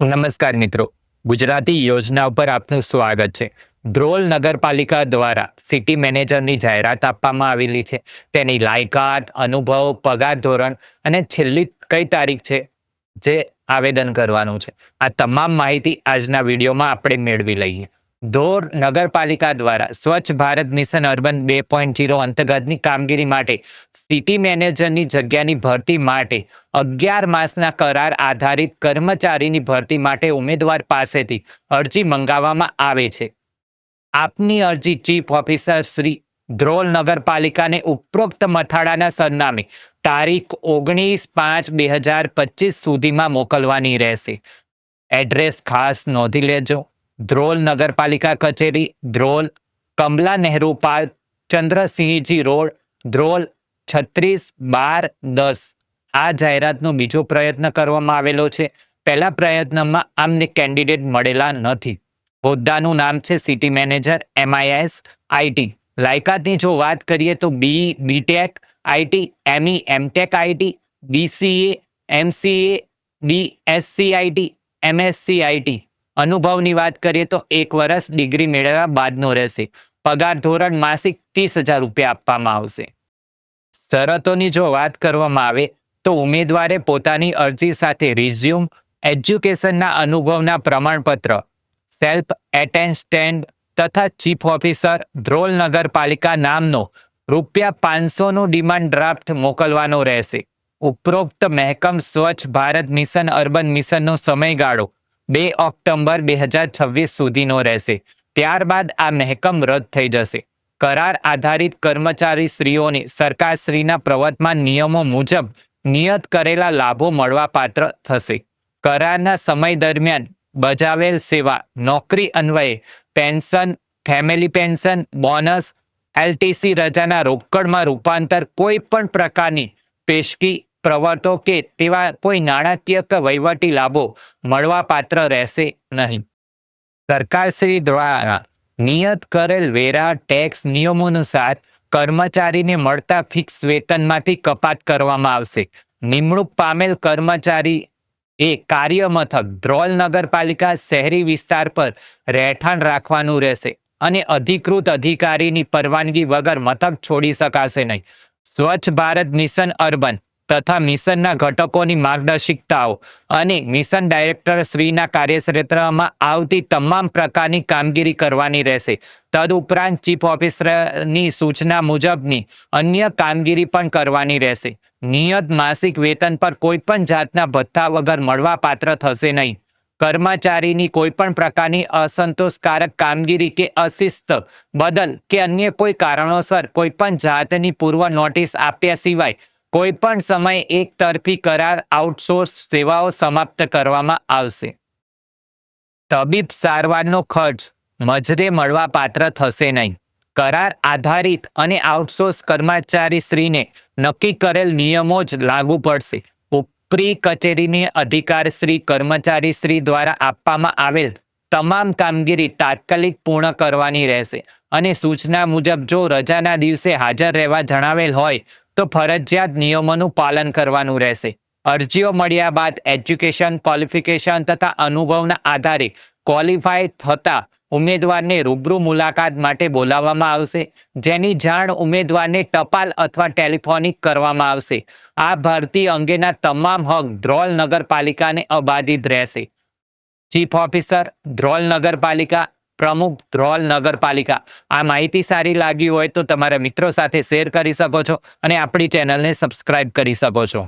નમસ્કાર મિત્રો. ગુજરાતી યોજના ઉપર આપનું સ્વાગત છે. ધ્રોલ નગરપાલિકા દ્વારા સિટી મેનેજરની જાહેરાત આપવામાં આવેલી છે. તેની લાયકાત, અનુભવ, પગાર ધોરણ અને છેલ્લી કઈ તારીખ છે જે આવેદન કરવાનું છે. આ તમામ માહિતી આજના વિડીયોમાં આપણે મેળવી લઈએ. ધોર નગરપાલિકા દ્વારા સ્વચ્છ ભારત મિશન અર્બન બે પોઈન્ટ જીરો અંતર્ગતની કામગીરી માટે સિટી મેનેજરની જગ્યાની ભરતી માટે અગિયાર માસના કરાર આધારિત કર્મચારીની ભરતી માટે ઉમેદવાર પાસેથી અરજી મંગાવવામાં આવે છે. આપની અરજી ચીફ ઓફિસર શ્રી ધ્રોલ નગરપાલિકાને ઉપરોક્ત મથાળાના સરનામે તારીખ ઓગણીસ પાંચ બે હજાર પચીસ સુધીમાં મોકલવાની રહેશે. એડ્રેસ ખાસ નોંધી લેજો. ધ્રોલ નગરપાલિકા કચેરી ધ્રોલ કમલા નહેરુ પાર્ક, ચંદ્રસિંહજી રોડ ધ્રોલ છત્રીસ બાર દસ. આ જાહેરાતનો બીજો પ્રયત્ન કરવામાં આવેલો છે. પહેલા પ્રયત્નમાં આમને કેન્ડિડેટ મળેલા નથી. હોદ્દાનું નામ છે સિટી મેનેજર, એમઆઈએસ, આઈટી. લાયકાતની જો વાત કરીએ તો B, BTech, IT, ME, MTech IT, BCA, MCA, BSc IT, MSc IT. અનુભવની વાત કરીએ તો એક વર્ષ ડિગ્રી મેળવ્યા બાદનો રહેશે. પગાર ધોરણ માસિક ત્રીસ હજાર રૂપિયા આપવામાં આવશે. શરતોની જો વાત કરવામાં આવે તો ઉમેદવારે પોતાની અરજી સાથે રિઝ્યુમ એજ્યુકેશનના અનુભવના પ્રમાણપત્ર સેલ્ફ એટેન્સ્ટેન્ડ તથા ચીફ ઓફિસર ધ્રોલ નગરપાલિકા નામનો રૂપિયા પાંચસોનો ડિમાન્ડ ડ્રાફ્ટ મોકલવાનો રહેશે. ઉપરોક્ત મહેકમ સ્વચ્છ ભારત મિશન અર્બન મિશનનો સમયગાળો બે ઓક્ટોબર બે હજાર છવ્વીસ સુધીનો રહેશે. ત્યારબાદ આ મહેકમ રદ થઈ જશે. કરાર આધારિત કર્મચારી શ્રીઓને સરકારશ્રીના પ્રવર્તમાન નિયમો મુજબ નિયત કરેલા લાભો મળવાપાત્ર થશે. કરારના સમય દરમિયાન બજાવેલ સેવા, નોકરી અન્વયે pension, family pension, bonus, LTC રજાના રોકડમાં રૂપાંતર કોઈ પણ પ્રકારની પેશકી પ્રવર્તો કે તેવા કોઈ નાણાકીય કે વહીવટી લાભો મળવાપાત્ર રહેશે નહીં. સરકારશ્રી દ્વારા નિયત કરેલ વેરા ટેક્સ નિયમોનુસાર કર્મચારીને મળતા ફિક્સ વેતનમાંથી કપાત કરવામાં આવશે. નિમણૂક પામેલ કર્મચારી એ કાર્ય મથક ધ્રોલ નગરપાલિકા શહેરી વિસ્તાર પર રહેઠાણ રાખવાનું રહેશે અને અધિકૃત અધિકારીની પરવાનગી વગર મથક છોડી શકાશે નહીં. સ્વચ્છ ભારત મિશન અર્બન તથા મિશનના ઘટકોની માર્ગદર્શિકતાઓ અને મિશન ડાયરેક્ટર શ્રીના કાર્યક્ષેત્રમાં આવતી તમામ પ્રકારની કામગીરી કરવાની રહેશે. તદુપરાંત ચીફ ઓફિસરની સૂચના મુજબની અન્ય કામગીરી પણ કરવાની રહેશે. નિયત માસિક વેતન પર કોઈ પણ જાતના ભથ્થા વગર મળવાપાત્ર થશે નહીં. કર્મચારીની કોઈ પણ પ્રકારની અસંતોષકારક કામગીરી કે અશિસ્ત બદલ કે અન્ય કોઈ કારણોસર કોઈ પણ જાતની પૂર્વ નોટિસ આપ્યા સિવાય કોઈ પણ સમયે એક તરફી કરાર આઉટસોર્સ સેવાઓ સમાપ્ત કરવામાં આવશે. તબીબ સારવારનો ખર્ચ મજરે મળવા પાત્ર થશે નહીં. કરાર આધારિત અને આઉટસોર્સ કર્મચારી શ્રીને નક્કી કરેલ નિયમો જ લાગુ પડશે. ઉપરી કચેરીની અધિકાર શ્રી કર્મચારી શ્રી દ્વારા આપવામાં આવેલ તમામ કામગીરી તાત્કાલિક પૂર્ણ કરવાની રહેશે અને સૂચના મુજબ જો રજાના દિવસે હાજર રહેવા જણાવેલ હોય તો ફરજિયાત નિયમોનું પાલન કરવાનું રહેશે. અરજીઓ મળ્યા બાદ એજ્યુકેશન, ક્વોલિફિકેશન તથા અનુભવના આધારે ક્વોલિફાય થતા ઉમેદવારને રૂબરૂ મુલાકાત માટે બોલાવવામાં આવશે, જેની જાણ ઉમેદવારને ટપાલ અથવા ટેલિફોનિક કરવામાં આવશે. આ ભરતી અંગેના તમામ હક ધ્રોલ નગરપાલિકાને અબાધિત રહેશે. ચીફ ઓફિસર, ધ્રોલ નગરપાલિકા પ્રમુખ ધ્રોલ નગરપાલિકા. આ માહિતી સારી લાગી હોય તો તમારા મિત્રો સાથે શેર કરી શકો છો અને આપણી ચેનલને સબસ્ક્રાઇબ કરી શકો છો.